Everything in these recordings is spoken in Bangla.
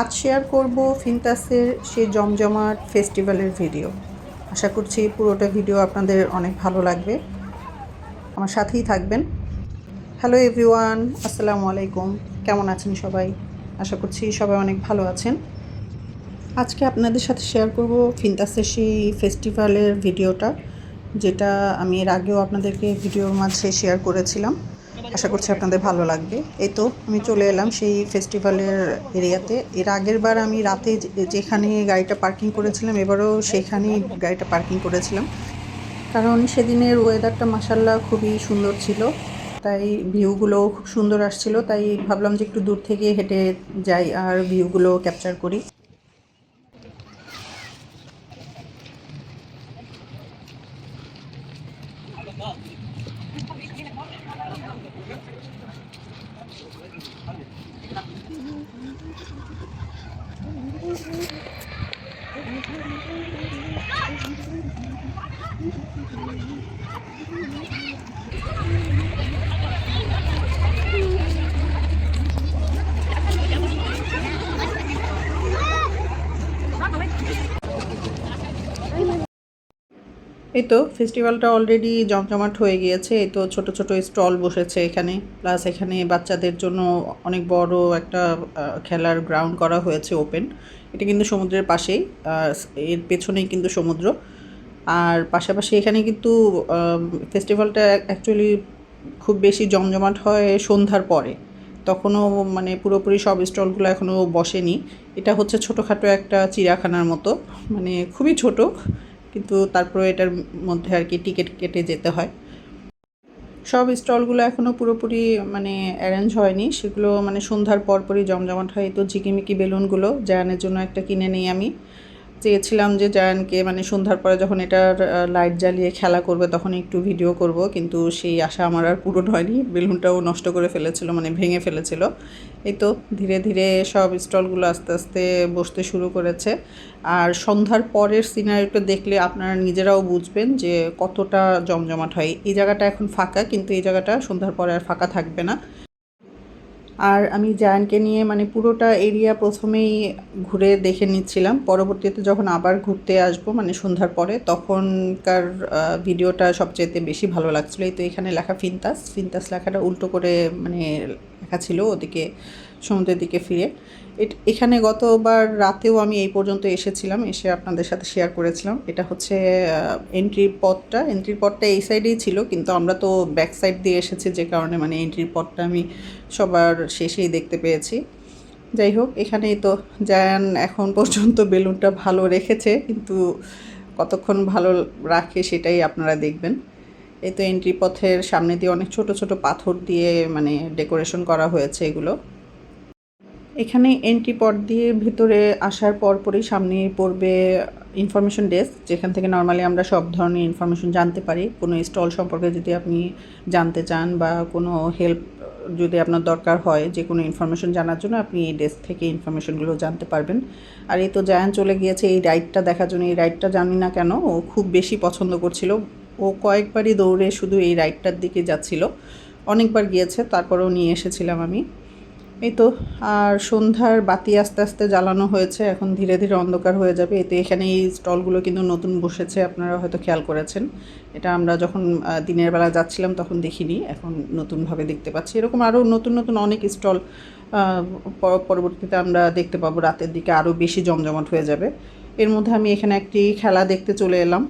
আজ শেয়ার করব ফিনতাসের সেই জমজমাট ফেস্টিভ্যালের ভিডিও আশা করছি পুরোটা ভিডিও আপনাদের অনেক ভালো লাগবে। আমার সাথেই থাকবেন। হ্যালো এভরিওয়ান আসসালামু আলাইকুম। কেমন আছেন সবাই? আশা করছি সবাই অনেক ভালো আছেন। আজকে আপনাদের সাথে শেয়ার করব ফিনতাসের সেই ফেস্টিভ্যালের ভিডিওটা যেটা আমি এর আগেও আপনাদেরকে ভিডিওর মাঝে শেয়ার করেছিলাম। আশা করছি আপনাদের ভালো লাগবে। এই তো আমি চলে এলাম সেই ফেস্টিভ্যালের এরিয়াতে এর আগের বার আমি রাতে যেখানে গাড়িটা পার্কিং করেছিলাম, এবারও সেখানেই গাড়িটা পার্কিং করেছিলাম। কারণ সেদিনের ওয়েদারটা মাসাল্লাহ খুবই সুন্দর ছিল। তাই ভিউগুলো খুব সুন্দর আসছিল। তাই ভাবলাম যে একটু দূর থেকে হেঁটে যাই আর ভিউগুলো ক্যাপচার করি। এই তো ফেস্টিভ্যালটা অলরেডি জমজমাট হয়ে গিয়েছে, এই তো ছোট ছোট স্টল বসেছে এখানে প্লাস এখানে বাচ্চাদের জন্য অনেক বড় একটা খেলার গ্রাউন্ড করা হয়েছে ওপেন এটা কিন্তু সমুদ্রের পাশেই এর পেছনেই কিন্তু সমুদ্র, আর পাশাপাশি এখানে কিন্তু ফেস্টিভ্যালটা অ্যাকচুয়ালি খুব বেশি জমজমাট হয় সন্ধ্যার পরে, তখনও মানে পুরোপুরি সব স্টলগুলো এখনও বসেনি, এটা হচ্ছে ছোটোখাটো একটা চিড়িয়াখানার মতো মানে খুবই ছোট কিন্তু তারপরে এটার মধ্যে আর কি টিকিট কেটে যেতে হয়। সব স্টলগুলো এখনও পুরোপুরি মানে অ্যারেঞ্জ হয়নি। সেগুলো মানে সন্ধ্যার পরপরই জমজমাট হয়। তো ঝিকিমিকি বেলুনগুলো, জায়ানের জন্য একটা কিনে নিই আমি। চেয়েছিলাম যে জায়ানকে মানে সন্ধ্যার পরে যখন এটার লাইট জ্বালিয়ে খেলা করবে তখন একটু ভিডিও করব, কিন্তু সেই আশা আমার আর পূরণ হয়নি। বেলুনটাও নষ্ট করে ফেলেছিল মানে ভেঙে ফেলেছিল। এই তো ধীরে ধীরে সব স্টলগুলো আস্তে আস্তে বসতে শুরু করেছে। আর সন্ধ্যার পরের সিনারিটা দেখলে আপনারা নিজেরাও বুঝবেন যে কতটা জমজমাট হয়। এই জায়গাটা এখন ফাঁকা, কিন্তু এই জায়গাটা সন্ধ্যার পরে আর ফাঁকা থাকবে না। আর আমি জায়ানকে নিয়ে মানে পুরোটা এরিয়া প্রথমেই ঘুরে দেখে নিচ্ছিলাম। পরবর্তীতে যখন আবার ঘুরতে আসব মানে সন্ধ্যার পরে, তখনকার ভিডিওটা সবচেয়ে বেশি ভালো লাগছিল। এই তো এখানে লেখা ফিনতাস। ফিনতাস লেখাটা উল্টো করে মানে লেখা ছিল ওদিকে, সমুদ্রের দিকে ফিরে। এখানে গতবার রাতেও আমি এই পর্যন্ত এসেছিলাম, এসে আপনাদের সাথে শেয়ার করেছিলাম। এটা হচ্ছে এন্ট্রি পথটা এন্ট্রি পথটা এই সাইডেই ছিল, কিন্তু আমরা তো ব্যাক সাইড দিয়ে এসেছি, যে কারণে মানে এন্ট্রির পথটা আমি সবার শেষেই দেখতে পেয়েছি। যাই হোক, এখানেই তো জায়ান এখন পর্যন্ত বেলুনটা ভালো রেখেছে, কিন্তু কতক্ষণ ভালো রাখে সেটাই আপনারা দেখবেন। এই তো এন্ট্রি পথের সামনে দিয়ে অনেক ছোট ছোট পাথর দিয়ে মানে ডেকোরেশন করা হয়েছে এগুলো। এখানে এন্ট্রি পথ দিয়ে ভিতরে আসার পরপরই সামনে পড়বে ইনফরমেশন ডেস্ক যেখান থেকে নর্মালি আমরা সব ধরনের ইনফরমেশন জানতে পারি। কোনো স্টল সম্পর্কে যদি আপনি জানতে চান বা কোনো হেল্প যদি আপনার দরকার হয় যে কোনো ইনফরমেশন জানার জন্য, আপনি এই ডেস্ক থেকে ইনফরমেশনগুলো জানতে পারবেন। আর এই তো জায়ান চলে গিয়েছে, এই রাইডটা দেখার জন্য, এই রাইডটা জানি না কেন, ও খুব বেশি পছন্দ করছিল। ও কয়েকবারই দৌড়ে শুধু এই রাইডটার দিকে যাচ্ছিল। অনেকবার গিয়েছে, তারপরেও নিয়ে এসেছিলাম আমি। এই তো, আর সন্ধ্যার বাতি আস্তে আস্তে জ্বালানো হয়েছে, এখন ধীরে ধীরে অন্ধকার হয়ে যাবে। এতে এখানে এই স্টলগুলো কিন্তু নতুন বসেছে, আপনারা হয়তো খেয়াল করেছেন। এটা আমরা যখন দিনের বেলা যাচ্ছিলাম তখন দেখিনি, এখন নতুনভাবে দেখতে পাচ্ছি। এরকম আরও নতুন নতুন অনেক স্টল পরবর্তীতে আমরা দেখতে পাবো। রাতের দিকে আরও বেশি জমজমাট হয়ে যাবে। এর মধ্যে আমি এখানে একটি খেলা দেখতে চলে এলাম।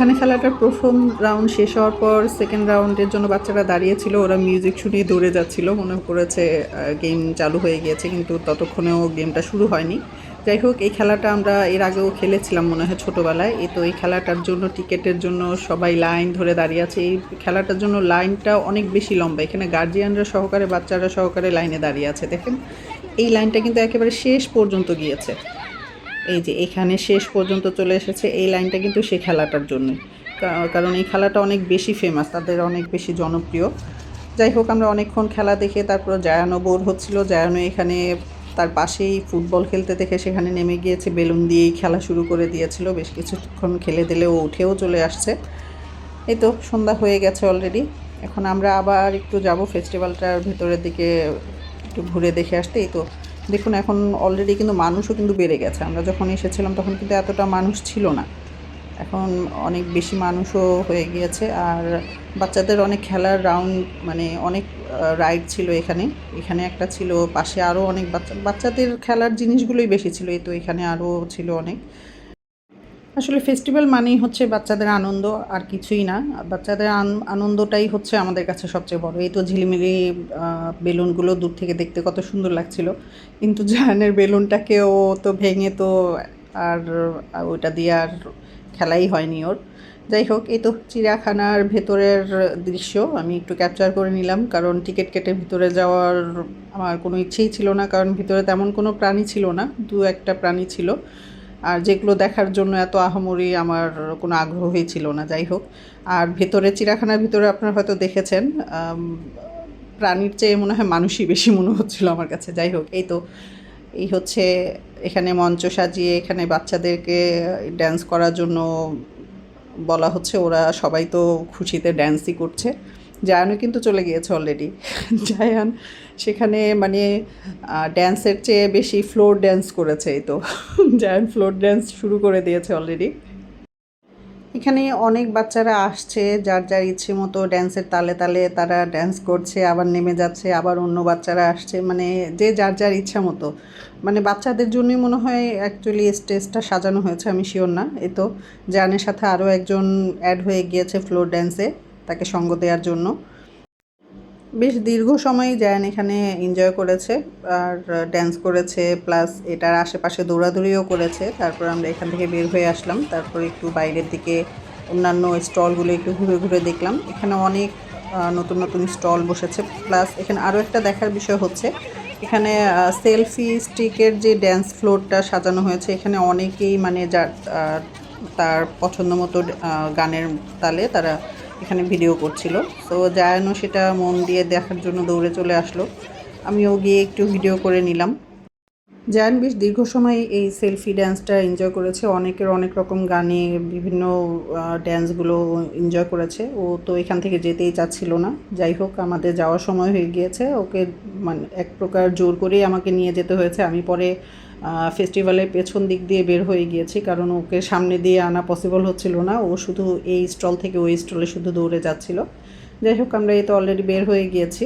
এখানে খেলাটার প্রথম রাউন্ড শেষ হওয়ার পর সেকেন্ড রাউন্ডের জন্য বাচ্চারা দাঁড়িয়েছিল, ওরা মিউজিক শুনেই দৌড়ে যাচ্ছিল। মনে করেছে গেম চালু হয়ে গিয়েছে, কিন্তু ততক্ষণেও গেমটা শুরু হয়নি। যাই হোক, এই খেলাটা আমরা এর আগেও খেলেছিলাম মনে হয় ছোটোবেলায়। এই তো এই খেলাটার জন্য, টিকেটের জন্য সবাই লাইন ধরে দাঁড়িয়ে আছে। এই খেলাটার জন্য লাইনটা অনেক বেশি লম্বা। এখানে গার্জিয়ানরা সহকারে, বাচ্চারা সহকারে লাইনে দাঁড়িয়ে আছে, দেখেন। এই লাইনটা কিন্তু একেবারে শেষ পর্যন্ত গিয়েছে। এই যে এখানে শেষ পর্যন্ত চলে এসেছে এই লাইনটা কিন্তু সেই খেলাটার জন্যই। কারণ এই খেলাটা অনেক বেশি ফেমাস তাদের অনেক বেশি জনপ্রিয়। যাই হোক, আমরা অনেকক্ষণ খেলা দেখে তারপর জায়ানো বোর হচ্ছিল। জায়ানো এখানে তার পাশেই ফুটবল খেলতে দেখে সেখানে নেমে গিয়েছে, বেলুন দিয়েই খেলা শুরু করে দিয়েছিল। বেশ কিছুক্ষণ খেলে দিলে ও উঠেও চলে আসছে। এই তো, সন্ধ্যা হয়ে গেছে অলরেডি এখন আমরা আবার একটু যাব ফেস্টিভ্যালটার ভেতরের দিকে, একটু ঘুরে দেখে আসতে। এই তো দেখুন, এখন অলরেডি কিন্তু মানুষও কিন্তু বেড়ে গেছে। আমরা যখন এসেছিলাম তখন কিন্তু এতটা মানুষ ছিল না। এখন অনেক বেশি মানুষও হয়ে গিয়েছে আর বাচ্চাদের অনেক খেলার রাউন্ড মানে অনেক রাইড ছিল এখানে। এখানে একটা ছিল, পাশে আরও অনেক বাচ্চা, বাচ্চাদের খেলার জিনিসগুলোই বেশি ছিল, এই তো এখানে আরও ছিল অনেক। আসলে ফেস্টিভ্যাল মানেই হচ্ছে বাচ্চাদের আনন্দ, আর কিছুই না। বাচ্চাদের আনন্দটাই হচ্ছে আমাদের কাছে সবচেয়ে বড়। এই তো ঝিলিমিলি বেলুনগুলো দূর থেকে দেখতে কত সুন্দর লাগছিল। কিন্তু জাহানের বেলুনটাকেও তো ভেঙে তো আর ওইটা দিয়ে আর খেলাই হয়নি ওর। যাই হোক, এই তো চিড়িয়াখানার ভেতরের দৃশ্য আমি একটু ক্যাপচার করে নিলাম। কারণ টিকিট কেটে ভিতরে যাওয়ার আমার কোনো ইচ্ছেই ছিল না। কারণ ভিতরে তেমন কোনো প্রাণী ছিল না। দু একটা প্রাণী ছিল। আর যেগুলো দেখার জন্য এত আহামরি আমার কোনো আগ্রহই ছিল না, যাই হোক। আর ভেতরে, চিড়িয়াখানার ভিতরে আপনারা হয়তো দেখেছেন প্রাণীর চেয়ে মনে হয় মানুষই বেশি মনে হচ্ছিল আমার কাছে, যাই হোক। এই তো, এই হচ্ছে এখানে মঞ্চ সাজিয়ে, এখানে বাচ্চাদেরকে ড্যান্স করার জন্য বলা হচ্ছে, ওরা সবাই তো খুশিতে ড্যান্সই করছে। জায়ানও কিন্তু চলে গিয়েছে অলরেডি জায়ান সেখানে মানে ড্যান্সের চেয়ে বেশি ফ্লোর ড্যান্স করেছে এই তো। জায়ান ফ্লোর ড্যান্স শুরু করে দিয়েছে অলরেডি এখানে অনেক বাচ্চারা আসছে, যার যার ইচ্ছে মতো ড্যান্সের তালে তালে তারা ড্যান্স করছে, আবার নেমে যাচ্ছে, আবার অন্য বাচ্চারা আসছে মানে যে যার যার ইচ্ছা মতো। মানে বাচ্চাদের জন্যই মনে হয় অ্যাকচুয়ালি স্টেজটা সাজানো হয়েছে, আমি শিওর না এ তো। জানের সাথে আরও একজন অ্যাড হয়ে গিয়েছে ফ্লোর ড্যান্সে তাকে সঙ্গ দেওয়ার জন্য। বেশ দীর্ঘ সময় জায়ান এখানে এনজয় করেছে আর ড্যান্স করেছে প্লাস এটার আশেপাশে দৌড়াদৌড়িও করেছে। তারপর আমরা এখান থেকে বের হয়ে আসলাম, তারপর একটু বাইরের দিকে অন্যান্য স্টলগুলো একটু ঘুরে ঘুরে দেখলাম। এখানে অনেক নতুন নতুন স্টল বসেছে প্লাস এখানে আরও একটা দেখার বিষয় হচ্ছে, এখানে সেলফি স্টিকের যে ড্যান্স ফ্লোরটা সাজানো হয়েছে, এখানে অনেকেই মানে যার তার পছন্দ মতো গানের তালে তারা এখানে ভিডিও করছিল। তো জায়ানও সেটা মন দিয়ে দেখার জন্য দৌড়ে চলে আসলো। আমিও গিয়ে একটু ভিডিও করে নিলাম। জায়ান বেশ দীর্ঘ সময় এই সেলফি ড্যান্সটা এনজয় করেছে। অনেকের অনেক রকম গানে বিভিন্ন ড্যান্সগুলো এনজয় করেছে। ও তো এখান থেকে যেতেই চাচ্ছিল না। যাই হোক, আমাদের যাওয়ার সময় হয়ে গিয়েছে। ওকে মানে এক প্রকার জোর করেই আমাকে নিয়ে যেতে হয়েছে। আমি পরে ফেস্টিভ্যালের পেছন দিক দিয়ে বের হয়ে গিয়েছি, কারণ ওকে সামনে দিয়ে আনা পসিবল হচ্ছিল না। ও শুধু এই স্টল থেকে ওই স্টলে শুধু দৌড়ে যাচ্ছিল। যাই হোক, আমরা এই তো অলরেডি বের হয়ে গিয়েছি।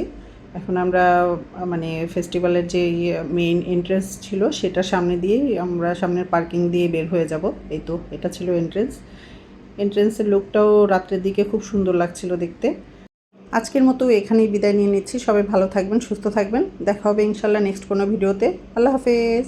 এখন আমরা মানে ফেস্টিভ্যালের যে মেইন এন্ট্রেন্স ছিল, সেটা সামনে দিয়েই আমরা সামনের পার্কিং দিয়ে বের হয়ে যাব। এই তো, এটা ছিল এন্ট্রেন্স এন্ট্রেন্সের লুকটাও রাত্রের দিকে খুব সুন্দর লাগছিল দেখতে। আজকের মতো এখানেই বিদায় নিয়ে নিচ্ছি। সবাই ভালো থাকবেন, সুস্থ থাকবেন। দেখা হবে ইনশাল্লাহ নেক্সট কোনো ভিডিওতে আল্লাহ হাফেজ।